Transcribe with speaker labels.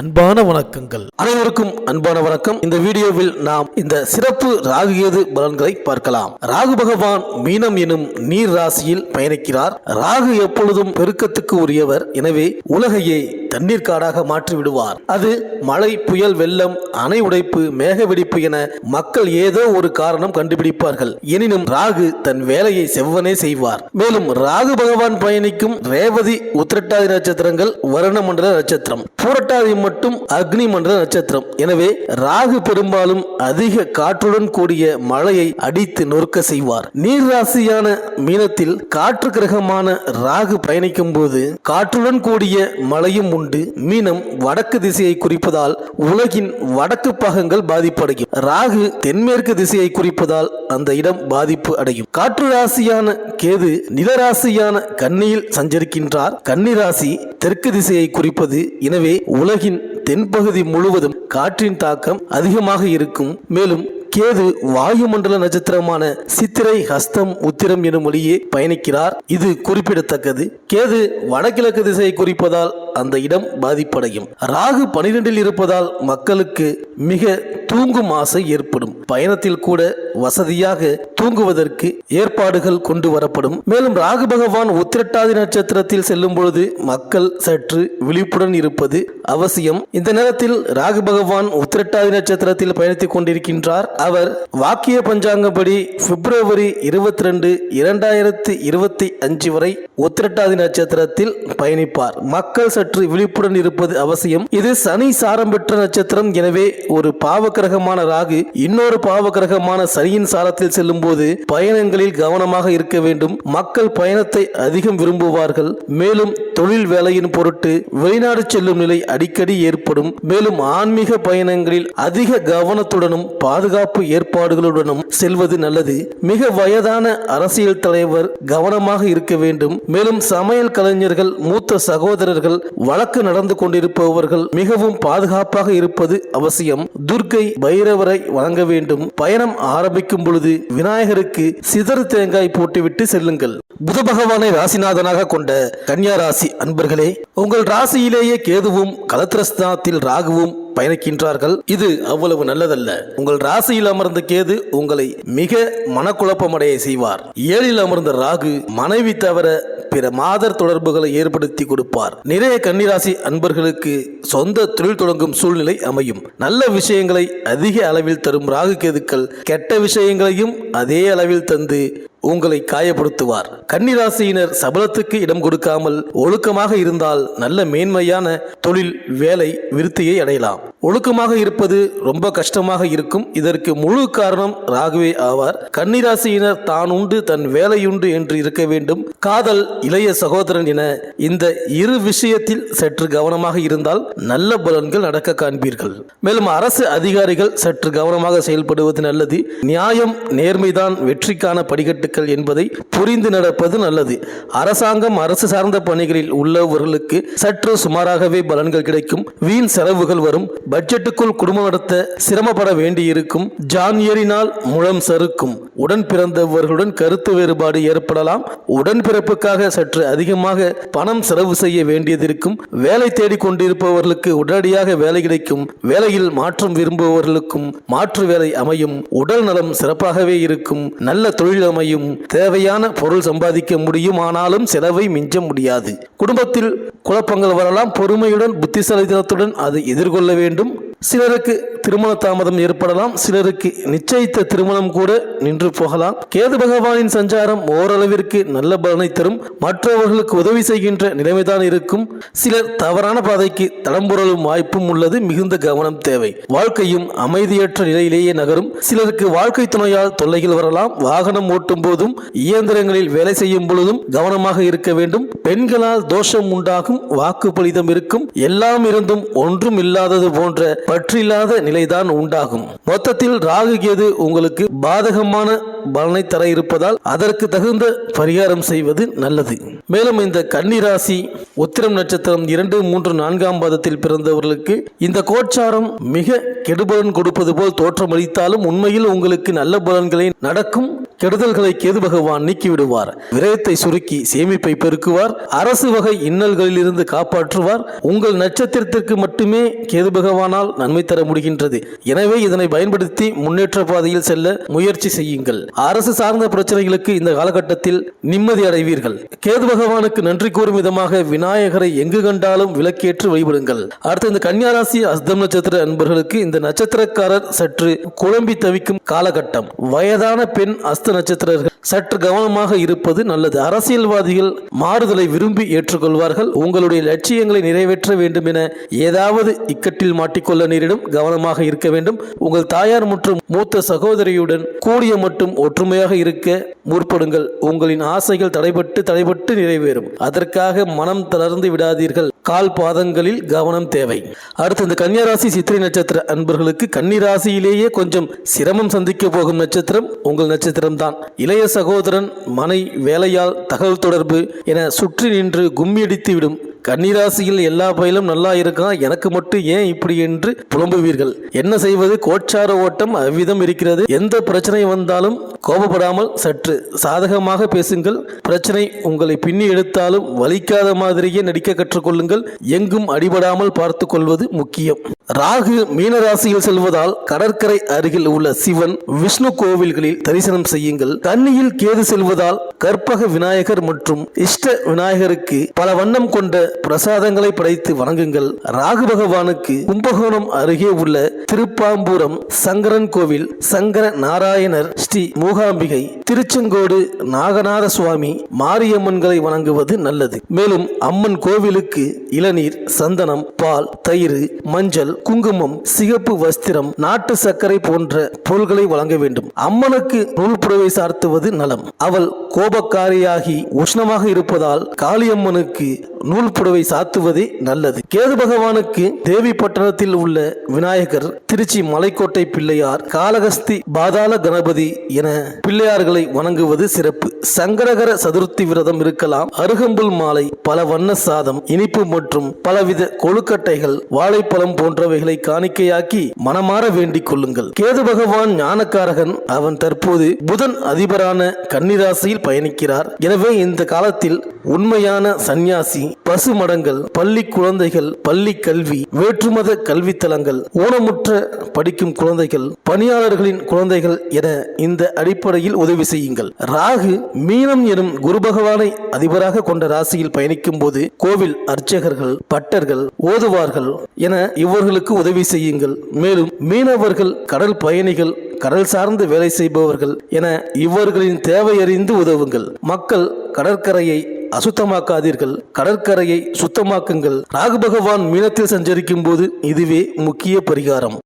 Speaker 1: அன்பான வணக்கங்கள். அனைவருக்கும் அன்பான வணக்கம். இந்த வீடியோவில் நாம் இந்த சிறப்பு ராகு கேது பலன்களை பார்க்கலாம். ராகு பகவான் மீனம் எனும் நீர் ராசியில் பயணிக்கிறார். ராகு எப்பொழுதும் பெருக்கத்துக்கு உரியவர். எனவே உலகையே தண்ணீர் காடாக மாற்றி விடுவார். அது மழை புயல் வெள்ளம் அணை உடைப்பு மேக வெடிப்பு என மக்கள் ஏதோ ஒரு காரணம் கண்டுபிடிப்பார்கள். எனினும் ராகு தன் வேலையை செவ்வனே செய்வார். மேலும் ராகு பகவான் பயணிக்கும் ரேவதி உத்திரட்டாதி நட்சத்திரங்கள் வருண மண்டல நட்சத்திரம் பூரட்டாதி மட்டும் அக்னி மண்டல நட்சத்திரம். எனவே ராகு பெரும்பாலும் அதிக காற்றுடன் கூடிய மழையை அடித்து நொறுக்க செய்வார். நீர் ராசியான மீனத்தில் காற்று கிரகமான ராகு பயணிக்கும் போது காற்றுடன் கூடிய மழையும் உண்டு மீனம் வடக்கு திசையை குறிப்பதால் உலகின் வடக்கு பாகங்கள் பாதிப்படையும். ராகு தென்மேற்கு திசையை குறிப்பதால் அந்த இடம் பாதிப்பு அடையும். காற்று ராசியான கேது நிலராசியான கன்னியில் சஞ்சரிக்கின்றார். கன்னி ராசி தெற்கு திசையை குறிப்பது. எனவே உலகின் தென்பகுதி முழுவதும் காற்றின் தாக்கம் அதிகமாக இருக்கும். மேலும் கேது வாயுமண்டல நட்சத்திரமான சித்திரை ஹஸ்தம் உத்திரம் எனும் வழியே பயணிக்கிறார். இது குறிப்பிடத்தக்கது. கேது வடகிழக்கு திசையை குறிப்பதால் அந்த இடம் பாதிப்படையும். ராகு பனிரெண்டில் இருப்பதால் மக்களுக்கு மிக தூங்கும் ஆசை ஏற்படும். பயணத்தில் கூட வசதியாக தூங்குவதற்கு ஏற்பாடுகள் கொண்டு வரப்படும். மேலும் ராகு பகவான் உத்திரட்டாதி நட்சத்திரத்தில் செல்லும் பொழுது மக்கள் சற்று விழிப்புடன் இருப்பது அவசியம். இந்த நேரத்தில் ராகு பகவான் உத்திரட்டாதி நட்சத்திரத்தில் பயணித்துக் கொண்டிருக்கின்றார். அவர் வாக்கிய பஞ்சாங்கப்படி பிப்ரவரி இருபத்தி ரெண்டு இரண்டாயிரத்தி இருபத்தி அஞ்சு வரை உத்திரட்டாதி நட்சத்திரத்தில் பயணிப்பார். மக்கள் சற்று விழிப்புடன் இருப்பது அவசியம். இது சனி சாரம் பெற்ற நட்சத்திரம். எனவே ஒரு பாவக்கிரகமான ராகு இன்னொரு பாவக்கிரகமான சனியின் சாரத்தில் செல்லும் போது பயணங்களில் கவனமாக இருக்க வேண்டும். மக்கள் பயணத்தை அதிகம் விரும்புவார்கள். மேலும் தொழில் வேலையின் பொருட்டு வெளிநாடு செல்லும் நிலை அடிக்கடி ஏற்படும். மேலும் ஆன்மீக பயணங்களில் அதிக கவனத்துடனும் பாதுகாப்பு ஏற்பாடுகளுடனும் செல்வது நல்லது. மிக வயதான அரசியல் தலைவர் கவனமாக இருக்க வேண்டும். மேலும் சமையல் கலைஞர்கள் மூத்த சகோதரர்கள் வழக்கு நடந்து கொண்டிருப்பவர்கள் மிகவும் பாதுகாப்பாக இருப்பது அவசியம். துர்க்கை பைரவரை வணங்க வேண்டும். பயணம் ஆரம்பிக்கும் பொழுது விநாயகருக்கு சிதறு தேங்காய் போட்டுவிட்டு செல்லுங்கள். புத பகவானை ராசிநாதனாக கொண்ட கன்னியா ராசி அன்பர்களே உங்கள் ராசியிலேயே கேதுவும் கலத்திரஸ்தானத்தில் ராகுவும் பயணிக்கின்றார்கள். இது அவ்வளவு நல்லதல்ல. உங்கள் ராசியில் அமர்ந்த கேது உங்களை மிக மனக்குழப்பமடைய செய்வார். ஏழில் அமர்ந்த ராகு மனைவி தவிர பிற மாதர் தொடர்புகளை ஏற்படுத்தி கொடுப்பார். நிறைய கன்னிராசி அன்பர்களுக்கு சொந்த தொழில் தொடங்கும் சூழ்நிலை அமையும். நல்ல விஷயங்களை அதிக அளவில் தரும் ராகு கேதுக்கள் கெட்ட விஷயங்களையும் அதே அளவில் தந்து உங்களை காயப்படுத்துவார். கன்னிராசியினர் சபலத்துக்கு இடம் கொடுக்காமல் ஒழுக்கமாக இருந்தால் நல்ல மேன்மையான தொழில் வேலை விருத்தியை அடையலாம். ஒழுக்கமாக இருப்பது ரொம்ப கஷ்டமாக இருக்கும். இதற்கு முழு காரணம் ராகுவே ஆவார். கன்னிராசியினர் தான் உண்டு தன் வேலையுண்டு என்று இருக்க வேண்டும். காதல் இளைய சகோதரன் என இந்த இரு விஷயத்தில் சற்று கவனமாக இருந்தால் நல்ல பலன்கள் நடக்க காண்பீர்கள். மேலும் அரசு அதிகாரிகள் சற்று கவனமாக செயல்படுவது நல்லது. நியாயம் நேர்மைதான் வெற்றிக்கான படிக்கட்டுகள் என்பதை புரிந்து நடப்பது நல்லது. அரசாங்கம் அரசு சார்ந்த பணிகளில் உள்ளவர்களுக்கு சற்று சுமாராகவே பலன்கள் கிடைக்கும். வீண் செலவுகள் வரும். பட்ஜெட்டுக்குள் குடும்பம் நடத்த சிரமப்பட வேண்டியிருக்கும். ஜான்யரினால் முழம் சறுக்கும். உடன் பிறந்தவர்களுடன் கருத்து வேறுபாடு ஏற்படலாம். உடன்பிறப்புக்காக சற்று அதிகமாக பணம் செலவு செய்ய வேண்டியதிருக்கும். வேலை தேடிக் கொண்டிருப்பவர்களுக்கு உடனடியாக வேலை கிடைக்கும். வேலையில் மாற்றம் விரும்புபவர்களுக்கும் மாற்று வேலை அமையும். உடல் நலம் சிறப்பாகவே இருக்கும். நல்ல தொழில் அமையும். தேவையான பொருள் சம்பாதிக்க முடியும். ஆனாலும் செலவை மிஞ்ச முடியாது. குடும்பத்தில் குழப்பங்கள் வரலாம். பொறுமையுடன் புத்திசாலித்தனத்துடன் அதை எதிர்கொள்ள வேண்டும். சிலருக்கு திருமண தாமதம் ஏற்படலாம் சிலருக்கு நிச்சயித்த திருமணம் கூட நின்று போகலாம். கேது பகவானின் சஞ்சாரம் ஓரளவிற்கு நல்ல பலனை தரும். மற்றவர்களுக்கு உதவி செய்கின்ற நிலைமைதான் இருக்கும். சிலர் தவறான பாதைக்கு தடம்புரலும் வாய்ப்பும் உள்ளது. மிகுந்த கவனம் தேவை. வாழ்க்கையும் அமைதியற்ற நிலையிலேயே நகரும். சிலருக்கு வாழ்க்கை துணையால் தொல்லைகள் வரலாம். வாகனம் ஓட்டும் போதும் இயந்திரங்களில் வேலை செய்யும் பொழுதும் கவனமாக இருக்க வேண்டும். பெண்களால் தோஷம் உண்டாகும். வாக்கு பலிதம் இருக்கும். எல்லாம் இருந்தும் ஒன்றும் இல்லாதது போன்ற பற்றில்லாத நிலைதான் உண்டாகும். மொத்தத்தில் ராகு கேது உங்களுக்கு பாதகமான பலனை தர இருப்பதால் அதற்கு தகுந்த பரிகாரம் செய்வது நல்லது. மேலும் இந்த கன்னிராசி உத்திரம் நட்சத்திரம் இரண்டு மூன்று நான்காம் பாதத்தில் பிறந்தவர்களுக்கு இந்த கோச்சாரம் மிக கெடுபலன் கொடுப்பது போல் தோற்றமளித்தாலும் உண்மையில் உங்களுக்கு நல்ல பலன்களை நடக்கும் கெடுதல்களை கேது பகவான் நீக்கிவிடுவார். விரயத்தை சுருக்கி சேமிப்பை பெருக்குவார். அரசு வகை இன்னல்களில் இருந்து காப்பாற்றுவார். உங்கள் நட்சத்திரத்திற்கு மட்டுமே கேது பகவானால் நன்மை தர முடிகின்றது. எனவே இதனை பயன்படுத்தி முன்னேற்ற பாதையில் செல்ல முயற்சி செய்யுங்கள். அரசு சார்ந்த பிரச்சனைகளுக்கு இந்த காலகட்டத்தில் நிம்மதி அடைவீர்கள். கேது பகவானுக்கு நன்றி கூறும் விதமாக விநாயகரை எங்கு கண்டாலும் விளக்கேற்று வழிபடுங்கள். அடுத்து இந்த கன்னியாராசி அஸ்தம் நட்சத்திர அன்பர்களுக்கு இந்த நட்சத்திரக்காரர் சற்று குழம்பி தவிக்கும் காலகட்டம். வயதான பெண் அஸ்த நட்சத்திரர்கள் சற்று கவனமாக இருப்பது நல்லது. அரசியல்வாதிகள் மாறுதலை விரும்பி ஏற்றுக்கொள்வார்கள். உங்களுடைய லட்சியங்களை நிறைவேற்ற வேண்டும் என ஏதாவது இக்கட்டில் மாட்டிக்கொள்ள நேரிடும். கவனமாக இருக்க வேண்டும். உங்கள் தாயார் மற்றும் மூத்த சகோதரியுடன் கூடிய மட்டும் ஒற்றுமையாக இருக்க முற்படுங்கள். உங்களின் ஆசைகள் தடைபட்டு தடைபட்டு நிறைவேறும். அதற்காக மனம் தளர்ந்து விடாதீர்கள். கால் பாதங்களில் கவனம் தேவை. அடுத்து இந்த கன்னியராசி சித்திரை நட்சத்திர அன்பர்களுக்கு கன்னிராசியிலேயே கொஞ்சம் சிரமம் சந்திக்க போகும் நட்சத்திரம் உங்கள் நட்சத்திரம் தான் இளைய சகோதரன் மனை வேலையால் தகவல் தொடர்பு என சுற்றி நின்று கும்மியடித்து விடும் கன்னிராசியில் எல்லா பயிலும் நல்லா இருக்கான் எனக்கு மட்டும் ஏன் இப்படி என்று புலம்புவீர்கள். என்ன செய்வது? கோச்சார ஓட்டம் அவ்விதம் இருக்கிறது. எந்த பிரச்சனை வந்தாலும் கோபப்படாமல் சற்று சாதகமாக பேசுங்கள். பிரச்சனை உங்களை பின்னி எடுத்தாலும் வலிக்காத மாதிரியே நடிக்க கற்றுக்கொள்ளுங்கள். எங்கும் அடிபடாமல் பார்த்து கொள்வது முக்கியம். ராகு மீனராசியில் செல்வதால் கடற்கரை அருகில் உள்ள சிவன் விஷ்ணு கோவில்களில் தரிசனம் செய்யுங்கள். கன்னியில் கேது செல்வதால் கற்பக விநாயகர் மற்றும் இஷ்ட விநாயகருக்கு பல வண்ணம் கொண்ட பிரசாதங்களை படைத்து வணங்குங்கள். ராகு பகவானுக்கு கும்பகோணம் அருகே உள்ள திருப்பாம்பூரம் சங்கரன் கோவில் சங்கர நாராயணர் ஸ்ரீ மூகாம்பிகை திருச்செங்கோடு நாகநாத சுவாமி மாரியம்மன்களை வணங்குவது நல்லது. மேலும் அம்மன் கோவிலுக்கு இளநீர் சந்தனம் பால் தயிர் மஞ்சள் குங்குமம் சிகப்பு வஸ்திரம் நாட்டு சர்க்கரை போன்ற பொருள்களை வழங்க வேண்டும். அம்மனுக்கு நூல் புடவை சார்த்துவது நலம். அவள் கோபக்காரியாகி உஷ்ணமாக இருப்பதால் காளியம்மனுக்கு நூல் புடவை சாத்துவதே நல்லது. கேது பகவானுக்கு தேவி பட்டணத்தில் உள்ள விநாயகர் திருச்சி மலைக்கோட்டை பிள்ளையார் காளகஸ்தி பாதாள கணபதி என பிள்ளையார்களை வணங்குவது சிறப்பு. சங்கரகர சதுர்த்தி விரதம் இருக்கலாம். அருகம்புல் மாலை பல வண்ண சாதம் இனிப்பு மற்றும் பலவித கொழுக்கட்டைகள் வாழைப்பழம் போன்றவைகளை காணிக்கையாக்கி மனமாற வேண்டிக் கொள்ளுங்கள். கேது பகவான் ஞானக்காரகன். அவன் தற்போது புதன் அதிபரான கன்னிராசியில் பயணிக்கிறார். எனவே இந்த காலத்தில் உண்மையான சந்நியாசி பசு மடங்கள் பள்ளி குழந்தைகள் பள்ளி கல்வி வேற்றுமத கல்வித்தலங்கள் ஊனமுற்ற படிக்கும் குழந்தைகள் பணியாளர்களின் குழந்தைகள் என இந்த அடிப்படையில் உதவி செய்யுங்கள். ராகு மீனம் எனும் குரு பகவானை அதிபராக கொண்ட ராசியில் பயணிக்கும் போது கோவில் அர்ச்சகர்கள் பட்டர்கள் ஓதுவார்கள் என இவர்களுக்கு உதவி செய்யுங்கள். மேலும் மீனவர்கள் கடல் பயணிகள் கடல் சார்ந்து வேலை செய்பவர்கள் என இவர்களின் தேவையறிந்து உதவுங்கள். மக்கள் கடற்கரையை அசுத்தமாக்காதீர்கள். கடற்கரையை சுத்தமாக்குங்கள். ராகு பகவான் மீனத்தில் சஞ்சரிக்கும் போது இதுவே முக்கிய பரிகாரம்.